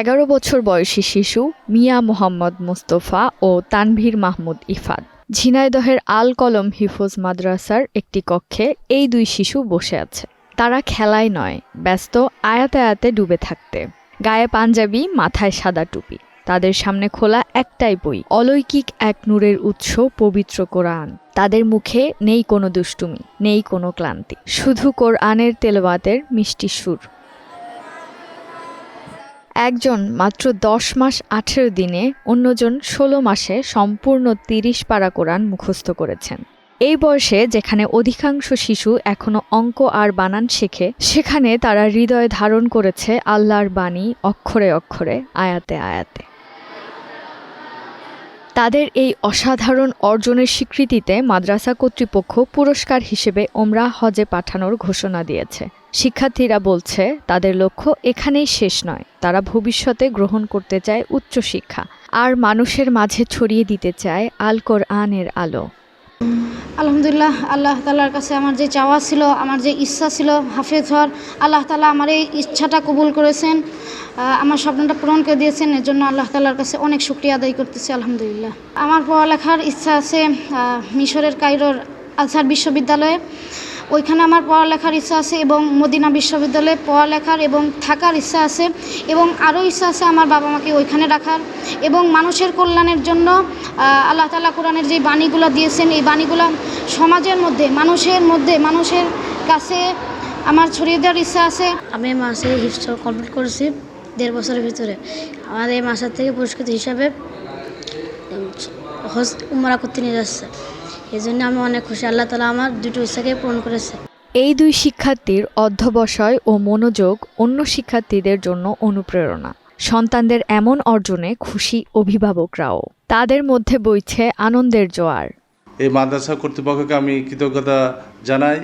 এগারো বছর বয়সী শিশু মিয়া মোহাম্মদ মুস্তফা ও তানভীর মাহমুদ ইফাদ ঝিনাইদহের আল কলম হিফুজ মাদ্রাসার একটি কক্ষে এই দুই শিশু বসে আছে। তারা খেলায় নয়, ব্যস্ত, আয়াতে আয়াতে ডুবে থাকতে। গায়ে পাঞ্জাবি, মাথায় সাদা টুপি। তাদের সামনে খোলা একটাই বই, অলৌকিক এক নূরের উৎস পবিত্র কোরআন। তাদের মুখে নেই কোনো দুষ্টুমি, নেই কোনো ক্লান্তি। শুধু কোরআনের তেলবাতের মিষ্টি সুর। একজন মাত্র দশ মাস আঠেরো দিনে, অন্যজন ষোলো মাসে সম্পূর্ণ তিরিশ পারা কোরআন মুখস্থ করেছেন। এই বয়সে যেখানে অধিকাংশ শিশু এখনও অঙ্ক আর বানান শেখে, সেখানে তারা হৃদয় ধারণ করেছে আল্লাহর বাণী অক্ষরে অক্ষরে, আয়াতে আয়াতে। তাদের এই অসাধারণ অর্জনের স্বীকৃতিতে মাদ্রাসা কর্তৃপক্ষ পুরস্কার হিসেবে ওমরা হজে পাঠানোর ঘোষণা দিয়েছে। শিক্ষার্থীরা বলছে, তাদের লক্ষ্য এখানেই শেষ নয়। তারা ভবিষ্যতে গ্রহণ করতে চায় উচ্চশিক্ষা আর মানুষের মাঝে ছড়িয়ে দিতে চায় আল কোরআনের আলো। আলহামদুলিল্লাহ, আল্লাহ তালার কাছে আমার যে চাওয়া ছিল, আমার যে ইচ্ছা ছিল, হাফেজ হওয়ার, আল্লাহ তালা আমার এই ইচ্ছাটা কবুল করেছেন। আমার স্বপ্নটা পূরণ করে দিয়েছেন এর জন্য আল্লাহ তালার কাছে অনেক শুক্রিয়া আদায় করতেছি, আলহামদুলিল্লাহ। আমার পড়ালেখার ইচ্ছা আছে মিশরের কাইরোর আজহার বিশ্ববিদ্যালয়ে। ওইখানে আমার পড়ালেখার ইচ্ছা আছে এবং মদিনা বিশ্ববিদ্যালয়ে পড়ালেখার এবং থাকার ইচ্ছা আছে এবং আরও ইচ্ছা আছে আমার বাবা মাকে ওইখানে রাখার এবং মানুষের কল্যাণের জন্য আল্লাহ তালা কোরআনের যে বাণীগুলো দিয়েছেন, এই বাণীগুলো সমাজের মধ্যে, মানুষের মধ্যে, মানুষের কাছে আমার ছড়িয়ে দেওয়ার ইচ্ছা আছে। আমি মাসে হিফস কমপ্লিট করেছি দেড় বছরের ভিতরে। আমাদের এই মাসের থেকে পুরস্কৃত হিসাবে হজ উমরা করতে নিয়ে যাচ্ছে। এই জন্য আমি অনেক খুশি। আল্লাহ তালা আমার দুটো ইচ্ছাকে পূরণ করেছে। এই দুই শিক্ষার্থীর অধ্যবসায় ও মনোযোগ অন্য শিক্ষার্থীদের জন্য অনুপ্রেরণা। সন্তানদের এমন অর্জনে খুশি অভিভাবকরাও। তাদের মধ্যে বইছে আনন্দের জোয়ার। এই মাদ্রাসা কর্তৃপক্ষকে আমি কৃতজ্ঞতা জানাই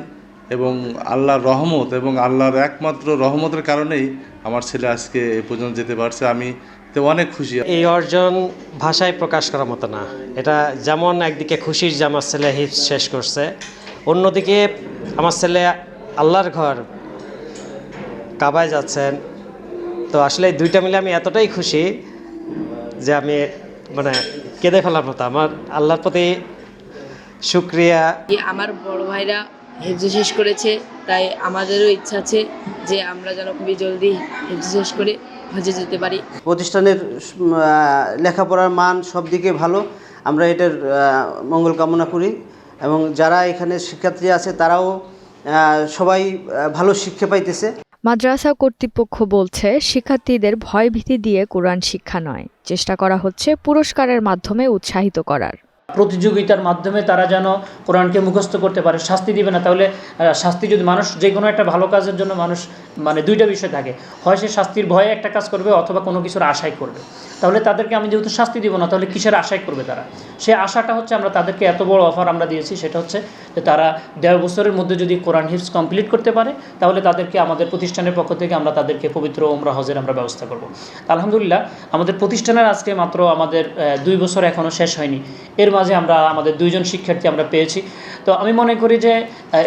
এবং আল্লাহর রহমত এবং আল্লাহর একমাত্র রহমতের কারণেই আমার ছেলে আজকে এ পর্যন্ত যেতে পারছে। আমি তো অনেক খুশি। এই অর্জন ভাষায় প্রকাশ করার মতো না। এটা যেমন একদিকে খুশির যে আমার ছেলে হিপস শেষ করছে অন্যদিকে আমার ছেলে আল্লাহর ঘর কাবায় যাচ্ছেন। তো আসলে দুইটা মিলে আমি এতটাই খুশি যে আমি মানে কেঁদে ফেলার মতো। আমার আল্লাহর প্রতি শুক্রিয়া। আমার বড় ভাইরা হেফজ শেষ করেছে তাই আমাদেরও ইচ্ছা আছে যে আমরা যেন খুবই জলদি হেফজ শেষ করে। হজে যেতে পারি। প্রতিষ্ঠানের লেখাপড়ার মান সব দিকে ভালো। আমরা এটার মঙ্গল কামনা করি এবং যারা এখানে শিক্ষার্থী আছে তারাও সবাই ভালো শিক্ষা পাইতেছে। মাদ্রাসা কর্তৃপক্ষ বলছে শিক্ষার্থীদের ভয়ভীতি দিয়ে কোরআন শিক্ষা নয়। চেষ্টা করা হচ্ছে পুরস্কারের মাধ্যমে উৎসাহিত করার। প্রতিযোগিতার মাধ্যমে তারা যেন কোরআনকে মুখস্থ করতে পারে, শাস্তি দিবে না। তাহলে শাস্তি যদি মানুষ, যে কোনো একটা ভালো কাজের জন্য মানুষ মানে দুইটা বিষয় থাকে। হয় সে শাস্তির ভয়ে একটা কাজ করবে অথবা কোনো কিছুর আশাই করবে। তাহলে তাদেরকে আমি যেহেতু শাস্তি দিব না, তাহলে কিসের আশাই করবে তারা? সে আশাটা হচ্ছে আমরা তাদেরকে এত বড় অফার আমরা দিয়েছি, সেটা হচ্ছে যে তারা দেড় বছরের মধ্যে যদি কোরআন হিফস কমপ্লিট করতে পারে, তাহলে তাদেরকে আমাদের প্রতিষ্ঠানের পক্ষ থেকে আমরা তাদেরকে পবিত্র ওমরা হজের আমরা ব্যবস্থা করব। আলহামদুলিল্লাহ, আমাদের প্রতিষ্ঠানের আজকে মাত্র আমাদের দুই বছর এখনও শেষ হয়নি। এর মাঝে আমরা, আমাদের দুইজন শিক্ষার্থী আমরা পেয়েছি। তো আমি মনে করি যে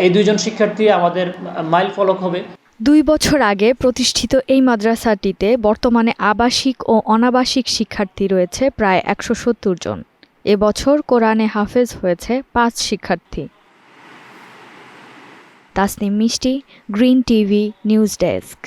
এই দুইজন শিক্ষার্থী আমাদের মাইল ফলক হবে। দুই বছর আগে প্রতিষ্ঠিত এই মাদ্রাসাটিতে বর্তমানে আবাসিক ও অনাবাসিক শিক্ষার্থী রয়েছে প্রায় একশো সত্তর জন। এবছর কোরআনে হাফেজ হয়েছে পাঁচ শিক্ষার্থী। তাসনিম মিষ্টি, গ্রিন টিভি, নিউজ ডেস্ক।